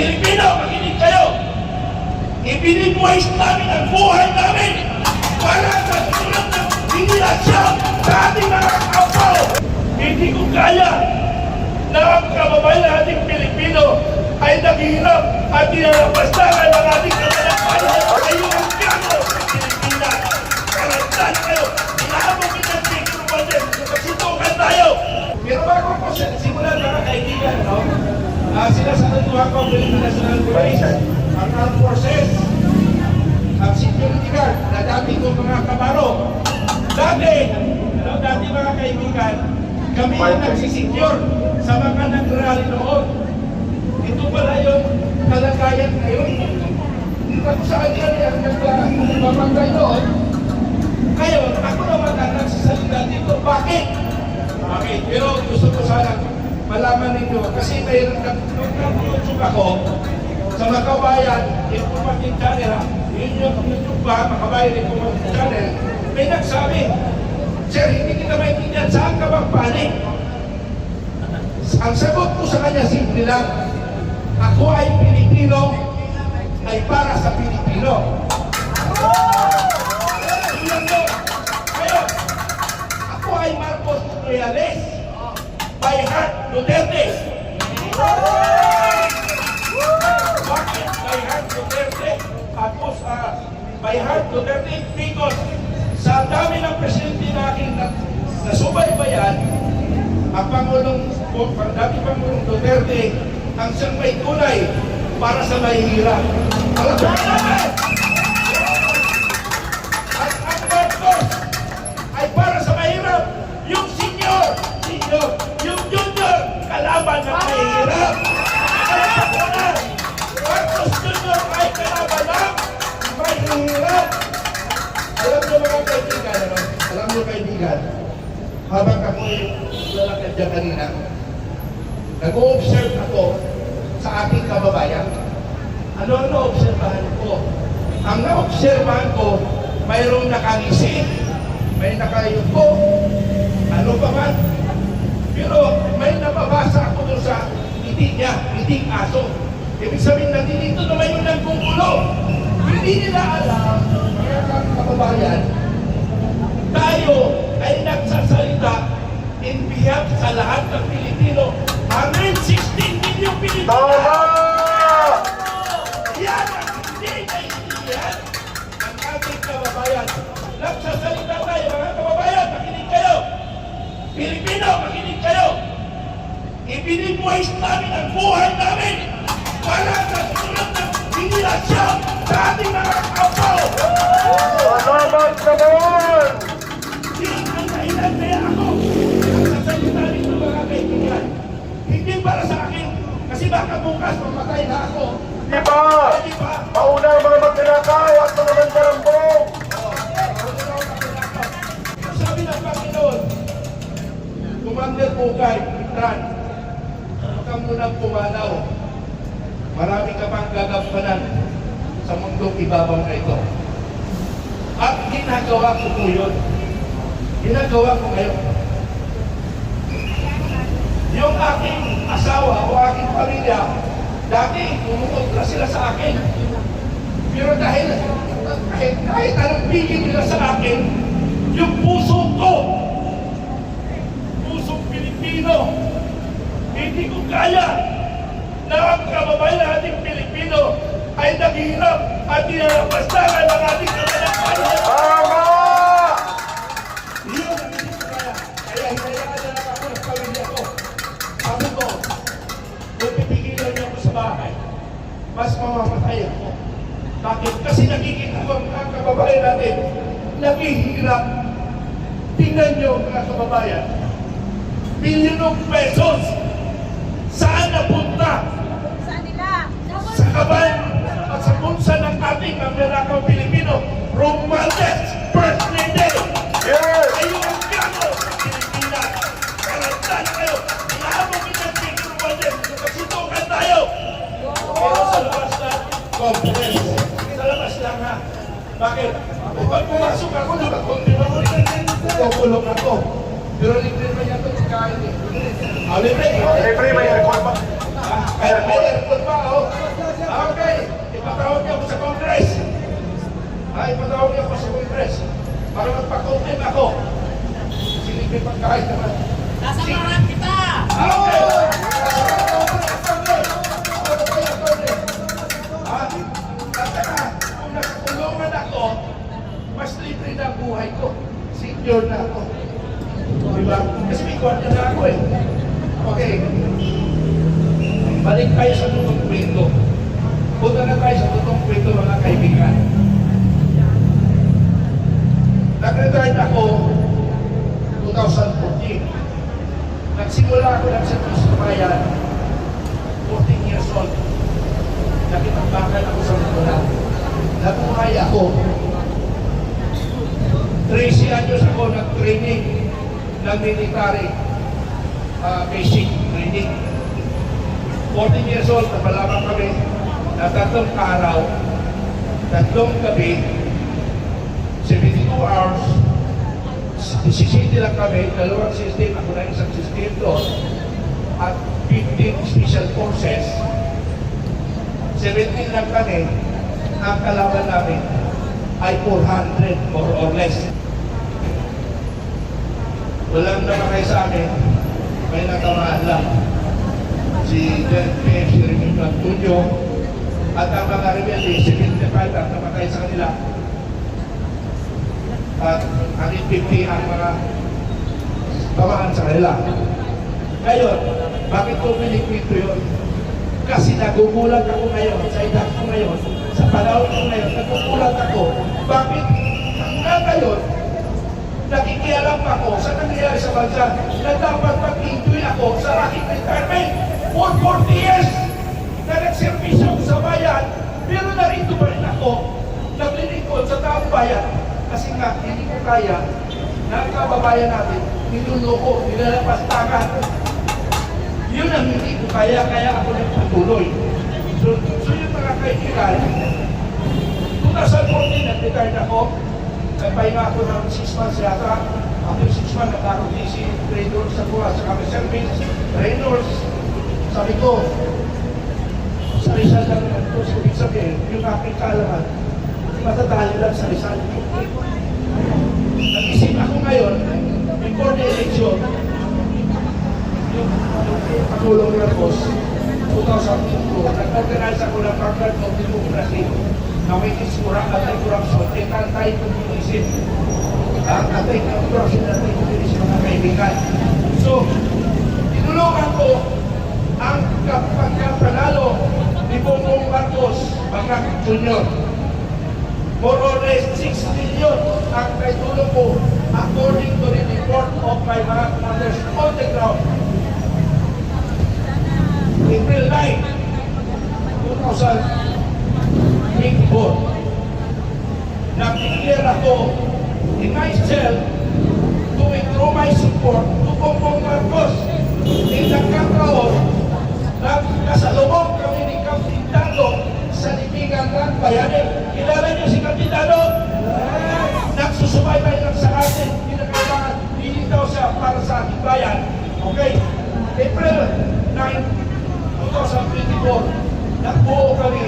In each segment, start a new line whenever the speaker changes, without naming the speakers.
Pilipino, makinig kayo! Ibinibwais namin ang buhay namin para sa susunod na henerasyon sa ating mga kapaw! Hindi ko kaya na ang kababayan nating Pilipino ay naghihirap at dinalapastangan ng ating kalalakpan dati mga kaibigan, kami ang nagsisecure sa mga nag-rally noon. Ito pala yung kalagayan ngayon. Kung saan yan ang nagpapagay noon. Ngayon, ako naman ang nagsasalita dito. Bakit? Bakit? Pero gusto ko sana malaman ninyo kasi may nag-YouTube ako sa Makabayan, Informative Channel, ha? yun yung YouTube ba, Makabayan Informative Channel, may nagsabi, Sir, hindi kita maintindihan, saan ka bang panik? Ang sagot ko sa kanya, simple lang, ako ay Pilipino, ay para sa Pilipino. Ako ay Marcos Reales, by heart Duterte. Bakit by heart Duterte? Tapos, ah, by heart Duterte because sa dami ng presidente na aking na, nasubaybayan, ang Pangulong, ang dami Pangulong Duterte, ang siyang may tunay para sa mahihirap. Alam mo ko, mayroong nakangisi, may nakayuko, ano pa man. Pero may nababasa ako doon sa ngiti niya, ngiting aso. Ibig sabihin, nandito naman yung nagkukulo. Hindi nila alam, mga kababayan, tayo ay nagsasalita in behalf sa lahat ng Pilipino. 116 million Pilipino. Yan Pilipino, makinig kayo. Ibinibwais namin ang buhay namin para sa susunod na henerasyon sa ating mga kapaw.
Salamat naman!
Yan ang dahilan kaya ako nagsasalita nito mga kaibigan. Hindi para sa akin, kasi baka bukas mamatay na ako.
Di ba?
Hindi ba?
Mauna ang mga magnanakaw at mga mandarambong!
Pugay, Pitran, huwag kang munang pumanaw. Marami ka pang gagampanan sa mundong ibabaw na ito. At ginagawa ko po yun. Ginagawa ko ngayon. Yung aking asawa o aking pamilya, dati tumukod na sila sa akin. Pero dahil kahit, kahit anong pigil nila sa akin, yung puso ko, Pilipino, hindi ko kaya na ang kababayan nating Pilipino ay naghihirap at dinalapastangan ng ating kalalakpan.
Tama!
Yun ang hindi ko kaya. Kaya hinayaan na lang ako ng pamilya ko. Sabi ko, kung pipigilan niyo ako sa bahay, mas mamamatay ako. Bakit? Kasi nakikita ko ang mga kababayan natin, naghihirap. Tingnan niyo mga kababayan, bilyonong pesos, saan napunta?
Saan nila?
Sa kaban at sa punsa ng ating Amerikang Pilipino, Romualdez Birthday Day!
Yes!
Ayun ang gano sa Pilipinas. Karantan kayo. Inaabot kita sa Pilipinas Walden. Magsutukan tayo. Pero sa labas na conference. Sa labas lang ha. Bakit? Pag pumasok ako, nakakontin ako. Kukulong ako. Pero Ah, libre. Libre, may record pa. May record pa, oh. Ah, okay. Ipatawag niyo ako sa Congress. Ah, ipatawag niyo ako sa Congress. Para magpa-confirm ako. Si
libre pagkain naman. Nasa kita!
Ah, okay. Ah, mas libre na buhay ko. Secure na ako di ba? Kasi may kwarta na ako eh. Okay. Balik tayo sa tutong kwento. Punta na tayo sa tutong kwento mga kaibigan. Nag-retire ako 2014. Nagsimula ako ng sa Kristo Bayan ng military uh, basic training. 14 years old, napalaman kami na tatlong araw, tatlong gabi, 72 hours, 17 lang kami, dalawang system, ako na isang system doon, at 15 special forces, 17 lang kami, ang kalaban namin ay 400 more or less. Walang namakay sa amin, may natamaan lang. Si Jen P. si Remigio Antonio, at ang mga rebelde, 75 ang namatay sa kanila. At ang 50 ang mga tamaan sa kanila. Ngayon, bakit ko pinikwento yun? Kasi nagugulat ako ngayon, sa edad ko ngayon, sa panahon ko ngayon, nagugulat ako. Bakit hanggang ngayon, nakikialam ako sa nangyayari sa bansa na dapat mag-enjoy ako sa aking retirement for 40 years na nagservisyo ako sa bayan, pero narito pa rin ako naglilingkod sa taong bayan kasi nga hindi ko kaya na ang kababayan natin niluloko, nilalapastangan. Yun ang hindi ko kaya, kaya ako nagpatuloy. So, so yung mga kaibigan, 2014 nag-retire ako, nagpahinga ako ng 6 months yata. After 6 months, nagkaroon si trader sa buha sa kami service, trainers. Sabi ko, sa Rizal lang naman ito, so ibig sabihin, yung aking kaalaman, matatali lang sa Rizal. Nag-isip ako ngayon, before the election, yung Pangulong Marcos, 2002, nag-organize ako ng Vanguard of Democracy na may isura at anti-corruption, at anti-communism. Ang anti-corruption at anti-communism mga kaibigan. So, tinulungan ko ang pagkapanalo ni Bongbong Marcos, mga junior. More or less 6 million ang naitulong ko according to the report of my mga commanders on the ground. April 9, 2024, nag-declare ako in myself to withdraw my support to Bongbong Marcos. In nagkataon, nagkasalubong kami ni Kapitano sa libigan ng bayani. Kilala niyo si Kapitano? Nagsusubaybay lang sa atin. Pinakailangan, hindi daw siya para sa ating bayan. Okay? April 9, 2024, nagbuo kami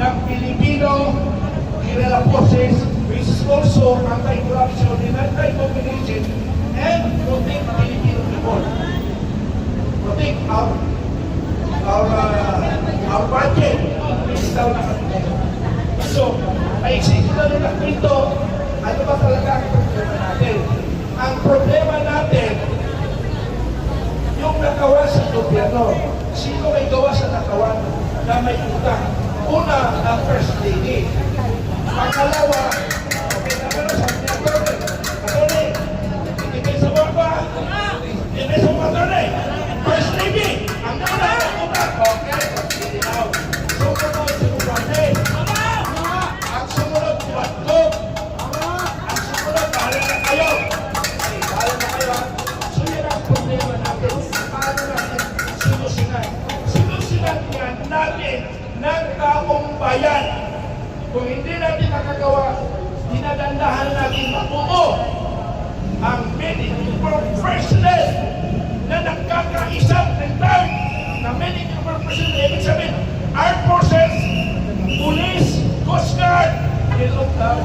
ng Filipino Guerrilla Forces which is also anti-corruption and anti-communism and protect Filipino people. Protect our our uh, our budget. So, paisip ko na lang ito, ano ba talaga ang problema natin? Ang problema natin, yung nagawa sa gobyerno. Sino may gawa sa nakawan na may utang? Una, ang first lady. Pangalawa, ano, ng taong bayan. Kung hindi natin nakagawa, dinadandahan natin mabuo ang medical professional na nagkakaisang tentang na medical professional. Ibig sabihin, armed forces, police, coast guard, yung, uh,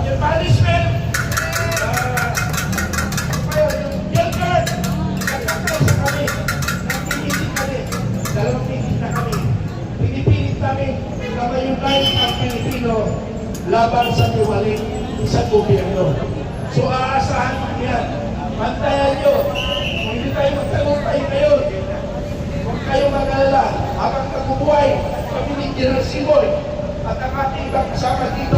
laban sa tiwalik sa gobyerno. So aasahan ko yan. Bantayan nyo. Kung hindi tayo magtagumpay ngayon, huwag kayong mag-alala. habang nabubuhay kami ni General Simoy at ang ating ibang kasama dito.